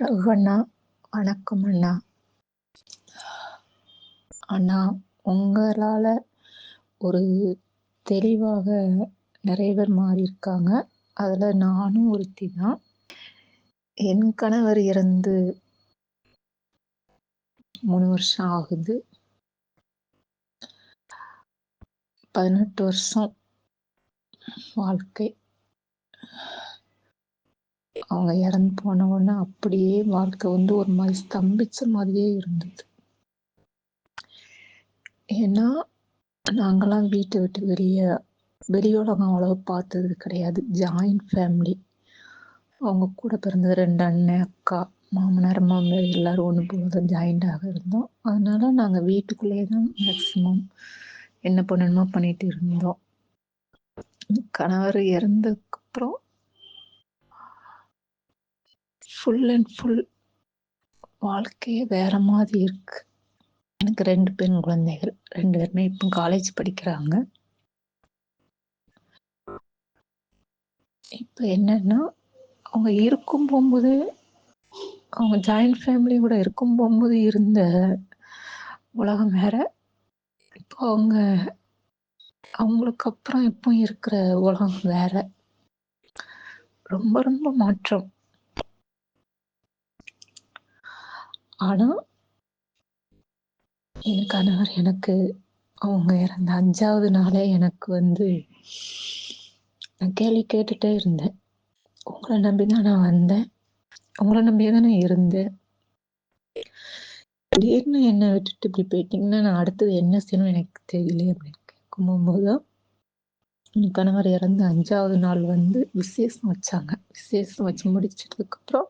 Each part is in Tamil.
ரகுண்ணா வணக்கம் அண்ணா. அண்ணா உங்களால் ஒரு தெளிவாக நிறைய பேர் மாறியிருக்காங்க அதில் நானும் ஒருத்தி தான். என் கணவர் இறந்து மூணு வருஷம் ஆகுது. பதினெட்டு வருஷம் வாழ்க்கை. அவங்க இறந்து போன உடனே அப்படியே வாழ்க்கை வந்து ஒரு மாதிரி ஸ்தம்பிச்ச மாதிரியே இருந்தது. ஏன்னா நாங்களாம் வீட்டை விட்டு வெளியே வெளியுலகம் அவ்வளவு பார்த்தது கிடையாது. ஜாயிண்ட் ஃபேமிலி அவங்க கூட பிறந்தது ரெண்டு அண்ணன் அக்கா மாமனார் மாமியார் எல்லாரும் ஒன்று போல தான் ஜாயிண்டாக இருந்தோம். அதனால நாங்கள் வீட்டுக்குள்ளேயே தான் மேக்சிமம் என்ன பண்ணணுமோ பண்ணிட்டு இருந்தோம். கணவர் இறந்ததுக்கப்புறம் ஃபுல் அண்ட் ஃபுல் வாழ்க்கையே வேற மாதிரி இருக்கு. எனக்கு ரெண்டு பெண் குழந்தைகள். ரெண்டு பேருமே இப்போ காலேஜ் படிக்கிறாங்க. இப்போ என்னன்னா அவங்க இருக்கும் போகும்போது அவங்க ஜாயிண்ட் ஃபேமிலி கூட இருக்கும் போகும்போது இருந்த உலகம் வேற. இப்போ அவங்க அவங்களுக்கு அப்புறம் இப்போ இருக்கிற உலகம் வேற. ரொம்ப ரொம்ப மாற்றம். ஆனா என் கணவர் எனக்கு அவங்க இறந்த அஞ்சாவது நாளே எனக்கு வந்து நான் கேள்வி கேட்டுட்டே இருந்தேன். உங்களை நம்பி தான் நான் வந்தேன். உங்களை நம்பியே தான் நான் இருந்தேன். திடீர்னு என்னை விட்டுட்டு இப்படி போயிட்டீங்கன்னா நான் அடுத்தது என்ன செய்யணும் எனக்கு தெரியல அப்படின்னு கேட்கும்போது தான் என் கணவர் இறந்து அஞ்சாவது நாள் வந்து விசேஷம் வச்சாங்க. விசேஷம் வச்சு முடிச்சதுக்கப்புறம்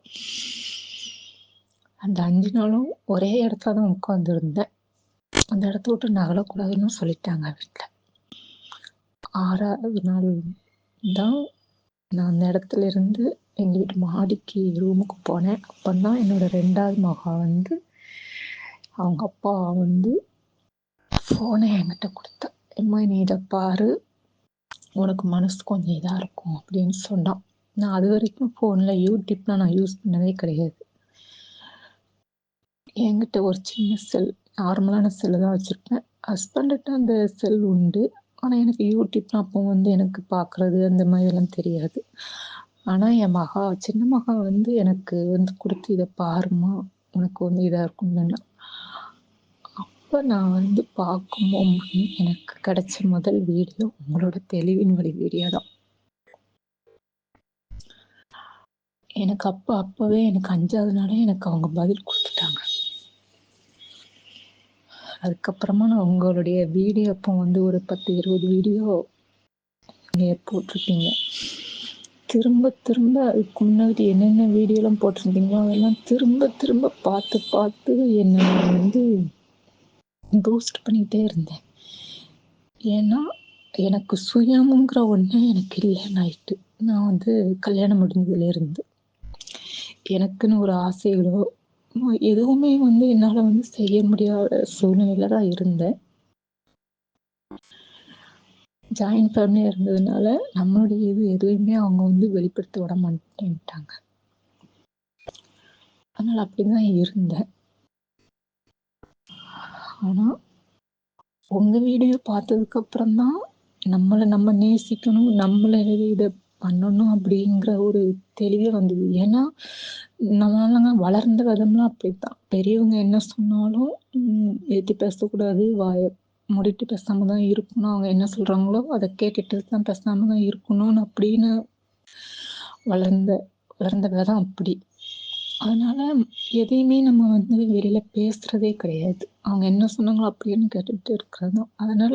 அந்த அஞ்சு நாளும் ஒரே இடத்துல தான் உட்காந்துருந்தேன் அந்த இடத்த விட்டு நகலக்கூடாதுன்னு சொல்லிட்டாங்க வீட்டில் ஆறாவது நாள் தான் நான் அந்த இடத்துல இருந்து எங்கள் வீட்டு மாடிக்கு ரூமுக்கு போனேன். அப்போ தான் என்னோட ரெண்டாவது மகா வந்து அவங்க அப்பா வந்து ஃபோனை என்கிட்ட கொடுத்தா. எம்மா நீ இதை பாரு. உனக்கு மனசு கொஞ்சம் இதாக இருக்கும் அப்படின்னு சொன்னான். நான் அது வரைக்கும் ஃபோனில் யூடியூப்லாம் நான் யூஸ் பண்ணதே கிடையாது. என்கிட்ட ஒரு சின்ன செல் நார்மலான செல்லு தான் வச்சுருப்பேன் ஹஸ்பண்டுகிட்ட அந்த செல் உண்டு. ஆனால் எனக்கு யூடியூப்லாம் அப்போ வந்து எனக்கு பார்க்குறது அந்த மாதிரிலாம் தெரியாது. ஆனால் என் மகா சின்ன மகா வந்து எனக்கு வந்து கொடுத்து இதை பாருமா உனக்கு வந்து இதாக இருக்கும்னு அப்போ நான் வந்து பார்க்கும்போது எனக்கு கிடைச்ச முதல் வீடியோ உங்களோட தெளிவின் வழி வீடியோ தான். எனக்கு அப்போ அப்போவே எனக்கு அஞ்சாவது நாளே எனக்கு அவங்க பதில் கொடுத்துட்டாங்க. அதுக்கப்புறமா நான் உங்களுடைய வீடியோ அப்போ வந்து ஒரு பத்து இருபது வீடியோ நீங்கள் போட்டிருக்கீங்க திரும்ப திரும்ப அதுக்கு முன்னாடி என்னென்ன வீடியோலாம் போட்டிருந்தீங்களோ அதெல்லாம் திரும்ப திரும்ப பார்த்து பார்த்து என்னை வந்து பூஸ்ட் பண்ணிகிட்டே இருந்தேன். ஏன்னா எனக்கு சுயமுங்கிற ஒன்று எனக்கு இல்லைன்னு ஆயிட்டு. நான் வந்து கல்யாணம் முடிஞ்சதுலேருந்து எனக்குன்னு ஒரு ஆசைகளோ எதுவுமே வந்து என்னால் வந்து செய்ய முடியாத சூழ்நிலையில தான் இருந்தேன். ஜாயின் ஃபேமிலியாக இருந்ததுனால நம்மளுடைய இது எதுவுமே அவங்க வந்து வெளிப்படுத்த விட மாட்டேன்ட்டாங்க. அதனால் அப்படிதான் இருந்தேன். ஆனால் உங்கள் வீடியோ பார்த்ததுக்கு அப்புறம் தான் நம்மளை நம்ம நேசிக்கணும் நம்மளை இதை பண்ணணும் அப்படிங்கிற ஒரு தெளிவே வந்தது. ஏன்னா நம்மளாங்க வளர்ந்த விதம்லாம் அப்படித்தான். பெரியவங்க என்ன சொன்னாலும் ஏற்றி பேசக்கூடாது வாய மூடிட்டு பேசாம தான் இருக்கணும். அவங்க என்ன சொல்றாங்களோ அதை கேட்டுட்டு தான் பேசாம தான் இருக்கணும்னு அப்படின்னு வளர்ந்த வளர்ந்த விதம் அப்படி. அதனால எதையுமே நம்ம வந்து வெளியில பேசுறதே கிடையாது. அவங்க என்ன சொன்னாங்களோ அப்படின்னு கேட்டுட்டு இருக்கிறது. தான் அதனால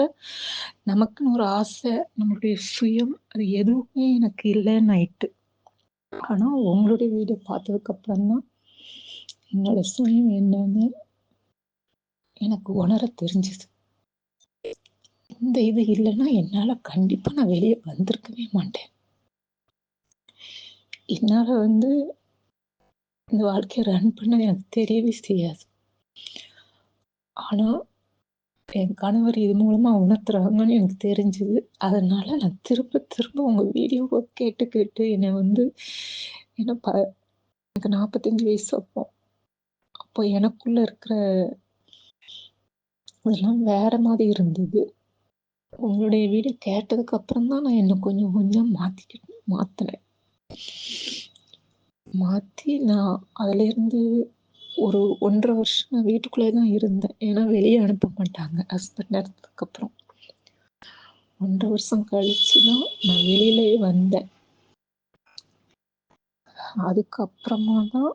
நமக்குன்னு ஒரு ஆசை நம்மளுடைய சுயம் அது எதுவுமே எனக்கு இல்லைன்னு ஆயிட்டு. ஆனா உங்களுடைய வீடியோ பார்த்ததுக்கு அப்புறம் தான் என்னோட சுயம் என்னன்னு எனக்கு உணர தெரிஞ்சுது. இந்த இது இல்லைன்னா என்னால கண்டிப்பா நான் வெளியே வந்திருக்கவே மாட்டேன். என்னால வந்து இந்த வாழ்க்கையை ரன் பண்ண எனக்கு தெரியவே செய்யாது. ஆனா என் கணவர் இது மூலமா உணர்த்துறாங்கன்னு எனக்கு தெரிஞ்சது. அதனால நான் திரும்ப திரும்ப உங்க வீடியோவை கேட்டு கேட்டு என்னை வந்து என்ன ப எனக்கு நாற்பத்தஞ்சு வயசு அப்போ. அப்போ எனக்குள்ள இருக்கிற அதெல்லாம் வேற மாதிரி இருந்தது. உங்களுடைய வீடியோ கேட்டதுக்கு அப்புறம் தான் நான் என்னை கொஞ்சம் கொஞ்சம் மாத்திக்கிட்டு மாத்தினேன். மாற்றி நான் அதுலேருந்து ஒரு ஒன்றரை வருஷம் நான் வீட்டுக்குள்ளே தான் இருந்தேன். ஏன்னா வெளியே அனுப்ப மாட்டாங்க ஹஸ்பண்ட் இறந்ததுக்கப்புறம். ஒன்றரை வருஷம் கழிச்சு தான் நான் வெளியிலே வந்தேன். அதுக்கப்புறமா தான்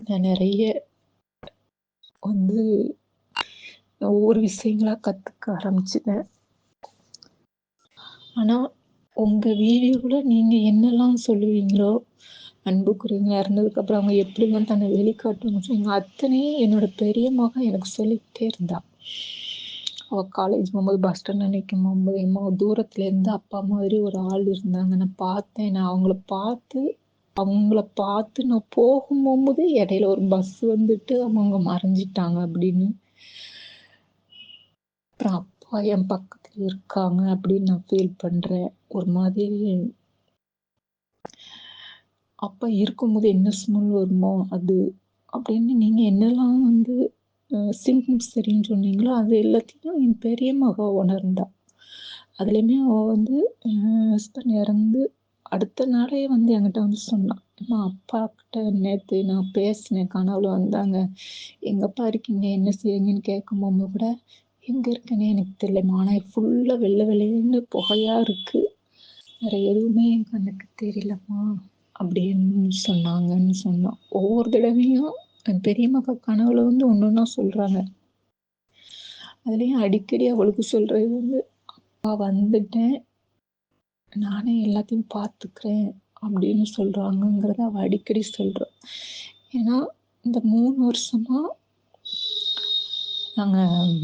நான் நிறைய வந்து ஒவ்வொரு விஷயங்களா கற்றுக்க ஆரம்பிச்சிட்டேன். ஆனால் உங்கள் வீடியோவில் நீங்கள் என்னெல்லாம் சொல்லுவீங்களோ அன்புக்குரியவங்க இறந்ததுக்கப்புறம் அவங்க எப்படிலாம் தன்னை வெளிக்காட்டுன்னு எங்கள் அத்தனையும் என்னோட பெரிய மகன் எனக்கு சொல்லிக்கிட்டே இருந்தா. அவள் காலேஜ் போகும்போது பஸ் ஸ்டாண்ட் நிற்கும் போகும்போது எம்மா தூரத்துலேருந்து அப்பா மாதிரி ஒரு ஆள் இருந்தாங்க. நான் பார்த்தேன். நான் அவங்கள பார்த்து அவங்கள பார்த்து நான் போகும் போகும்போது இடையில ஒரு பஸ் வந்துட்டு அவங்க மறைஞ்சிட்டாங்க அப்படின்னு. அப்புறம் அப்பா என் பக்கத்துல இருக்காங்க அப்படின்னு நான் ஃபீல் பண்றேன். ஒரு மாதிரி அப்பா இருக்கும்போது என்ன ஸ்மெல் வருமோ அது அப்படின்னு நீங்கள் என்னெல்லாம் வந்து சிம்டம்ஸ் தெரியும்னு சொன்னீங்களோ அது எல்லாத்தையும் என் பெரிய மக உணர்ந்தா. அதுலேயுமே அவள் வந்து ஹஸ்பண்ட் இறந்து அடுத்த நாளே வந்து என்கிட்ட வந்து சொன்னான் அம்மா அப்பா கிட்ட நேற்று நான் பேசினேன் கனவுல வந்தாங்க. எங்கப்பா இருக்கீங்க என்ன செய்யுங்கன்னு கேட்கும்போது கூட எங்கே இருக்கேனே எனக்கு தெரியலம்மா ஆனால் ஃபுல்லாக வெள்ளை வெள்ளைன்னு புகையாக இருக்குது வேறு எதுவுமே என் கண்ணுக்கு தெரியலம்மா. அப்படின்னு சொன்னாங்கன்னு சொன்னான் ஒவ்வொரு தடவையும் என் பெரிய கனவுல வந்து ஒன்று ஒன்றா சொல்கிறாங்க அதுலேயும் அடிக்கடி அவளுக்கு சொல்கிறது வந்து அப்பா வந்துட்டேன். நானே எல்லாத்தையும் பார்த்துக்கிறேன் அப்படின்னு சொல்கிறாங்கங்கிறத அவள் அடிக்கடி சொல்கிறான் ஏன்னா இந்த மூணு வருஷமா நாங்கள்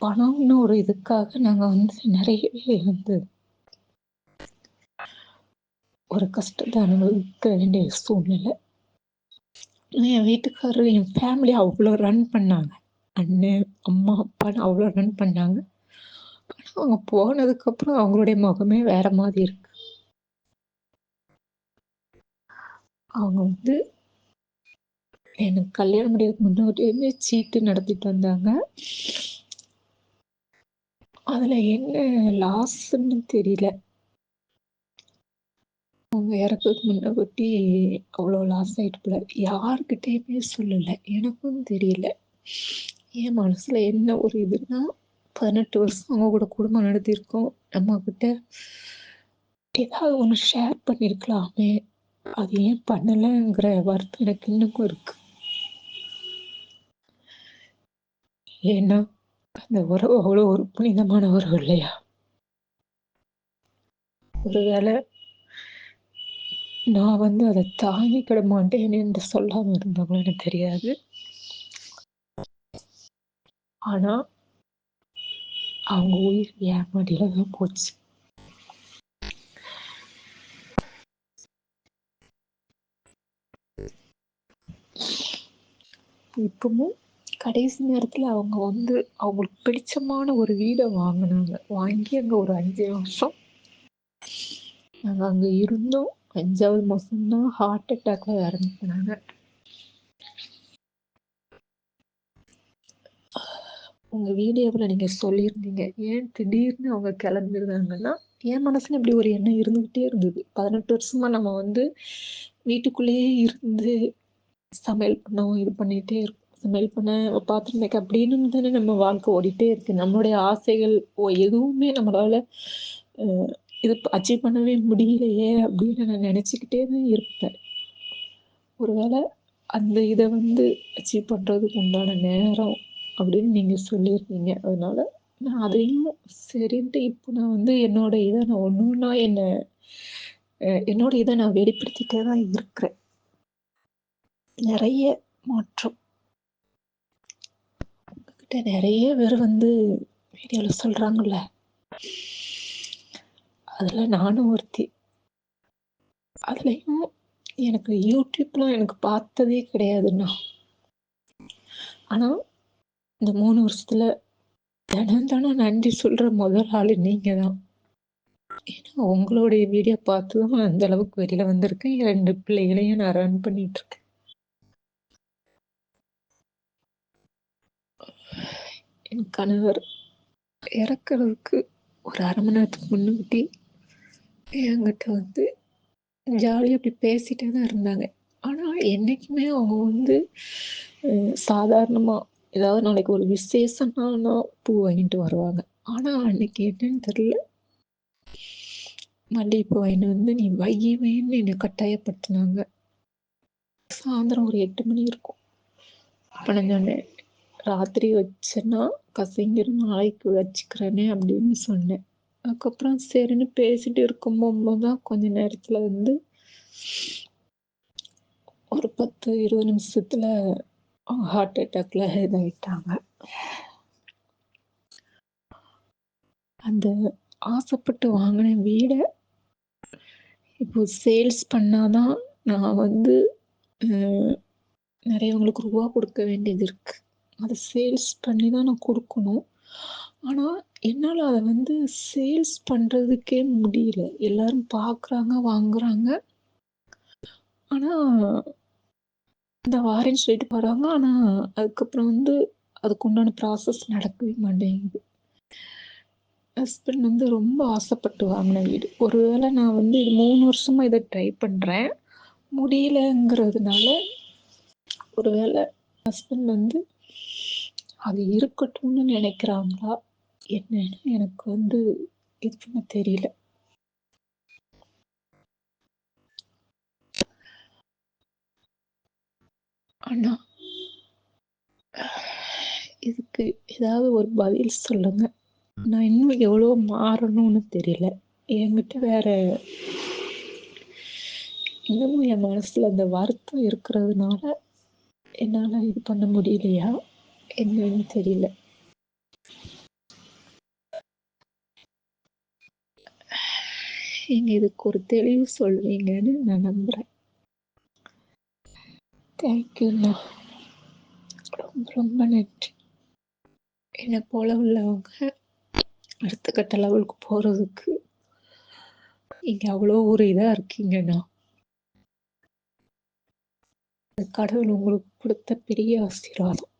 பணம்னு ஒரு இதுக்காக நாங்கள் வந்து நிறையவே வந்து ஒரு கஷ்டத்தை அனுபவிக்க வேண்டிய சூழ்நிலை. என் வீட்டுக்காரர் என் ஃபேமிலி அவ்வளோ ரன் பண்ணாங்க. அண்ணன் அம்மா அப்பான்னு அவ்வளோ ரன் பண்ணாங்க. ஆனால் அவங்க போனதுக்கப்புறம் அவங்களுடைய முகமே வேற மாதிரி இருக்கு. அவங்க வந்து எனக்கு கல்யாணம் முடியறதுக்கு முன்னாடியுமே சீட்டு நடத்திட்டு வந்தாங்க. அதில் என்ன லாஸ்ன்னு தெரியல. அவங்க இறக்கிறதுக்கு முன்னாடி அவ்வளோ லாஸ் ஆகிட்டு போல. யாருக்கிட்டேயுமே சொல்லலை. எனக்கும் தெரியல. என் மனசில் என்ன ஒரு இதுன்னா பதினெட்டு வருஷம் அவங்க கூட குடும்பம் நடத்தியிருக்கோம். நம்ம கிட்ட ஏதாவது ஒன்று ஷேர் பண்ணியிருக்கலாமே அது ஏன் பண்ணலைங்கிற வருத்தம் எனக்கு இன்னும் இருக்கு. ஏன்னா அந்த உறவு அவ்வளோ ஒரு புனிதமான உறவு இல்லையா? ஒருவேளை நான் வந்து அதை தாங்கிக்கிட மாட்டேன் என்று சொல்லாமல் இருந்தாங்களோ எனக்கு தெரியாது. ஆனா அவங்க உயிர் என் மடியில தான் போச்சு? இப்பவும் கடைசி நேரத்துல அவங்க வந்து அவங்களுக்கு பிடிச்சமான ஒரு வீடை வாங்கினாங்க. வாங்கி அங்க ஒரு அஞ்சு வருஷம் நாங்கள் அங்கே இருந்தோம். அஞ்சாவது மாதம்தான் ஹார்ட் அட்டாக்ல இறந்து உங்கள் உங்க வீடியோவில் நீங்கள் சொல்லியிருந்தீங்க. ஏன் திடீர்னு அவங்க கிளம்பிருந்தாங்கன்னா என் மனசுல இப்படி ஒரு எண்ணம் இருந்துகிட்டே இருந்தது. பதினெட்டு வருஷமா நம்ம வந்து வீட்டுக்குள்ளேயே இருந்து சமையல் பண்ணோம் இது பண்ணிகிட்டே இருக்கோம். சமையல் பண்ண பாத்திரம் வைக்க அப்படின்னு தானே நம்ம வாழ்க்கை ஓடிட்டே இருக்கு. நம்மளுடைய ஆசைகள் எதுவுமே நம்மளால இது அச்சீவ் பண்ணவே முடியலையே அப்படின்னு நான் நினச்சிக்கிட்டே தான் இருப்பேன். ஒருவேளை அந்த இதை வந்து அச்சீவ் பண்ணுறதுக்கு உண்டான நேரம் அப்படின்னு நீங்கள் சொல்லியிருக்கீங்க. அதனால நான் அதையும் சரின்ட்டு இப்போ நான் வந்து என்னோட இதை நான் ஒன்று ஒன்றா என்னை என்னோட இதை நான் வெளிப்படுத்திட்டே தான் இருக்கிறேன். நிறைய மாற்றம். உங்ககிட்ட நிறைய பேர் வந்து வீடியோவில் சொல்கிறாங்கல்ல அதில் நானும் ஒருத்தி. அதுலேயும் எனக்கு யூடியூப்லாம் எனக்கு பார்த்ததே கிடையாதுண்ணா ஆனால் இந்த மூணு வருஷத்தில் தினம் தினம் நன்றி சொல்கிற முதல் ஆள் நீங்கள் தான் ஏன்னா உங்களுடைய வீடியோ பார்த்து தான் நான் அந்த அளவுக்கு வெளியில் வந்திருக்கேன். ரெண்டு பிள்ளைகளையும் நான் ரன் பண்ணிகிட்ருக்கேன் என் கணவர் இறக்கறதுக்கு ஒரு அரை மணி நேரத்துக்கு முன்னாடி என்கிட்ட வந்து ஜாலியாக அப்படி பேசிகிட்டே தான் இருந்தாங்க. ஆனால் என்றைக்குமே அவங்க வந்து சாதாரணமாக ஏதாவது நாளைக்கு ஒரு விசேஷம்னா பூ வாங்கிட்டு வருவாங்க. ஆனால் அன்னைக்கு என்னன்னு தெரில மல்லிகைப்பூ வாங்கிட்டு வந்து நீ வையவேன்னு என்னை கட்டாயப்படுத்தினாங்க சாயந்தரம் ஒரு எட்டு மணி இருக்கும். அப்போ நான் சொன்னேன், "ராத்திரி வச்சேன்னா கசங்கிரும். நாளைக்கு வச்சுக்கிறேனே" அப்படின்னு சொன்னேன். அதுக்கப்புறம் சரின்னு பேசிட்டு இருக்கும்போது தான் கொஞ்ச நேரத்துல வந்து ஒரு 10, 20 நிமிஷத்துல ஹார்ட் அட்டாக்ல இதாயிட்டாங்க. அந்த ஆசைப்பட்டு வாங்கின வீடை இப்போ சேல்ஸ் பண்ணாதான் நான் வந்து நிறையவங்களுக்கு ரூபா கொடுக்க வேண்டியது இருக்கு. அதை சேல்ஸ் பண்ணி தான் நான் கொடுக்கணும் ஆனால் என்னால் அதை வந்து சேல்ஸ் பண்ணுறதுக்கே முடியல. எல்லாரும் பார்க்குறாங்க, வாங்குறாங்க. ஆனால் இந்த வாரேன்னு சொல்லிட்டு வராங்க ஆனால் அதுக்கப்புறம் வந்து அதுக்கு உண்டான ப்ராசஸ் நடக்கவே மாட்டேங்குது. ஹஸ்பண்ட் வந்து ரொம்ப ஆசைப்பட்டு வாங்கின வீடு. ஒருவேளை நான் வந்து இது மூணு வருஷமாக இதை ட்ரை பண்ணுறேன் முடியலங்கிறதுனால ஒருவேளை ஹஸ்பண்ட் வந்து அது இருக்கட்டும்னு நினைக்கிறாங்களா என்னன்னு எனக்கு வந்து இது பண்ண தெரியல. அண்ணா இதுக்கு ஏதாவது ஒரு பதில் சொல்லுங்க. நான் இன்னும் எவ்வளோ மாறணும்னு தெரியல. என்கிட்ட வேற இன்னமும் என் மனசுல அந்த வருத்தம் இருக்கிறதுனால, என்னால் இது பண்ண முடியலையா? என்னன்னு தெரியல. நீங்க இதுக்கு ஒரு தெளிவு சொல்வீங்கன்னு நான் நம்புறேன். தேங்க்யூண்ணா. ரொம்ப ரொம்ப நன்றி. என்ன போல உள்ளவங்க அடுத்த கட்ட லெவலுக்கு போறதுக்கு நீங்க அவ்வளோ ஒரு இதா இருக்கீங்கண்ணா. கடவுள் உங்களுக்கு கொடுத்த பெரிய ஆசீர்வாதம்.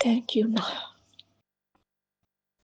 தேங்க்யூண்ணா.